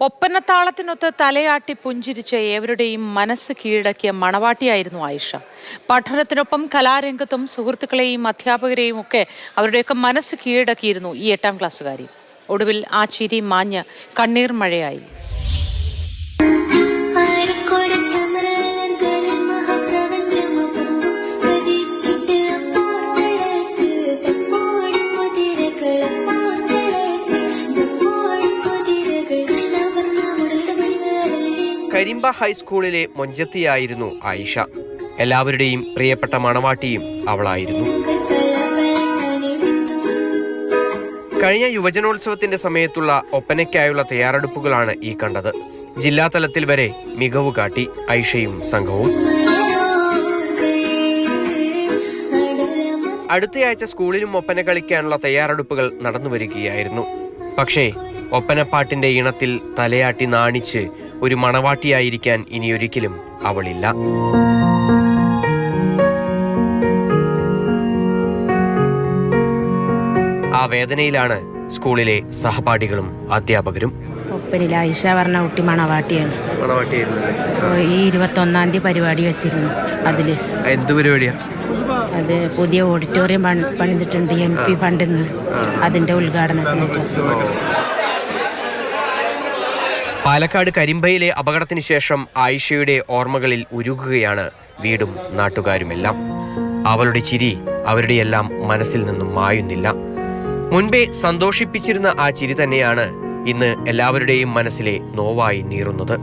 ഒപ്പനത്താളത്തിനൊത്ത് തലയാട്ടി പുഞ്ചിരിച്ച ഏവരുടെയും മനസ്സ് കീഴടക്കിയ മണവാട്ടിയായിരുന്നു ആയിഷ. പഠനത്തിനൊപ്പം കലാരംഗത്തും സുഹൃത്തുക്കളെയും അധ്യാപകരെയും ഒക്കെ അവരുടെയൊക്കെ മനസ്സ് കീഴടക്കിയിരുന്നു ഈ എട്ടാം ക്ലാസ്സുകാരി. ഒടുവിൽ ആ ചിരി മാഞ്ഞ് കണ്ണീർ മഴയായി. കരിമ്പ ഹൈസ്കൂളിലെ മൊഞ്ചത്തിയായിരുന്നു ആയിഷ. എല്ലാവരുടെയും പ്രിയപ്പെട്ട മണവാട്ടിയും അവളായിരുന്നു. കഴിഞ്ഞ യുവജനോത്സവത്തിന്റെ സമയത്തുള്ള ഒപ്പനയ്ക്കായുള്ള തയ്യാറെടുപ്പുകളാണ് ഈ കണ്ടത്. ജില്ലാതലത്തിൽ വരെ മികവ് കാട്ടി ഐഷയും സംഘവും. അടുത്തയാഴ്ച സ്കൂളിലും ഒപ്പന കളിക്കാനുള്ള തയ്യാറെടുപ്പുകൾ നടന്നു വരികയായിരുന്നു പക്ഷേ ഒപ്പനപ്പാട്ടിന്റെ ഇണത്തിൽ തലയാട്ടി നാണിച്ച് ഒരു മണവാട്ടിയായിരിക്കാൻ ഇനിയൊരിക്കലും അവളില്ല. ആ വേദനയിലാണ് സ്കൂളിലെ സഹപാഠികളും അധ്യാപകരും. ഒപ്പനിൽ ആയിഷ പറഞ്ഞ കുട്ടി മണവാട്ടിയാണ്. ഈ ഇരുപത്തൊന്നാം തീയതി പരിപാടി വെച്ചിരുന്നു അതിൽ. എന്ത് പരിപാടിയാ? അത് പുതിയ ഓഡിറ്റോറിയം പണി- പണിതിട്ടുണ്ട് എം പി ഫണ്ടിൽ നിന്ന് അതിന്റെ ഉദ്ഘാടനത്തിനായിട്ട്. പാലക്കാട് കരിമ്പയിലെ അപകടത്തിന് ശേഷം ആയിഷയുടെ ഓർമ്മകളിൽ ഉരുകുകയാണ് വീടും നാട്ടുകാരുമെല്ലാം. അവളുടെ ചിരി അവരുടെയെല്ലാം മനസ്സിൽ നിന്നും മായുന്നില്ല. മുൻപേ സന്തോഷിപ്പിച്ചിരുന്ന ആ ചിരി തന്നെയാണ് ഇന്ന് എല്ലാവരുടെയും മനസ്സിലെ നോവായി നീറുന്നത്.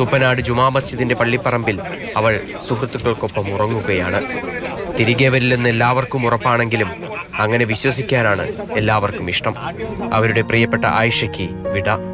തുപ്പനാട് ജുമാ മസ്ജിദിന്റെ പള്ളിപ്പറമ്പിൽ അവൾ സുഹൃത്തുക്കൾക്കൊപ്പം ഉറങ്ങുകയാണ്. തിരികെ വരില്ലെന്ന് എല്ലാവർക്കും ഉറപ്പാണെങ്കിലും അങ്ങനെ വിശ്വസിക്കാനാണ് എല്ലാവർക്കും ഇഷ്ടം. അവരുടെ പ്രിയപ്പെട്ട ആയിഷയ്ക്ക് വിട.